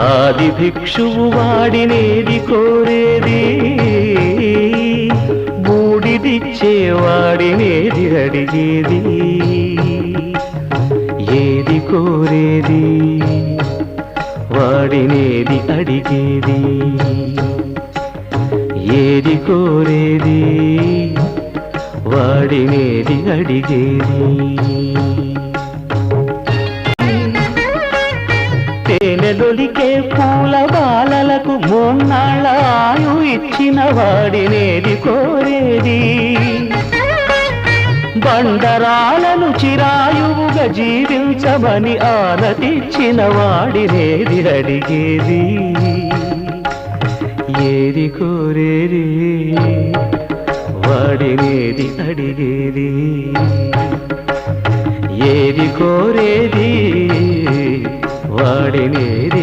ఆది భిక్షువు వాడినేది కోరేది. బూడిదిచ్చే వాడినేది అడిగేది ఏది కోరేది? వాడినేది అడిగేది. ఏది కోరేది? వాడినేది అడిగేది. తేనెలొలికే పూల బాలలకు మొన్నాళ్ళ ఆయు ఇచ్చిన వాడినేది కోరేది. బండరాలను చిరాయువుగా జీవించమని ఆనతిచ్చిన వాడినేది అడిగేది. ఏది కోరేది? వాడినేది అడిగేది. ఏది కోరేది? వాడినేది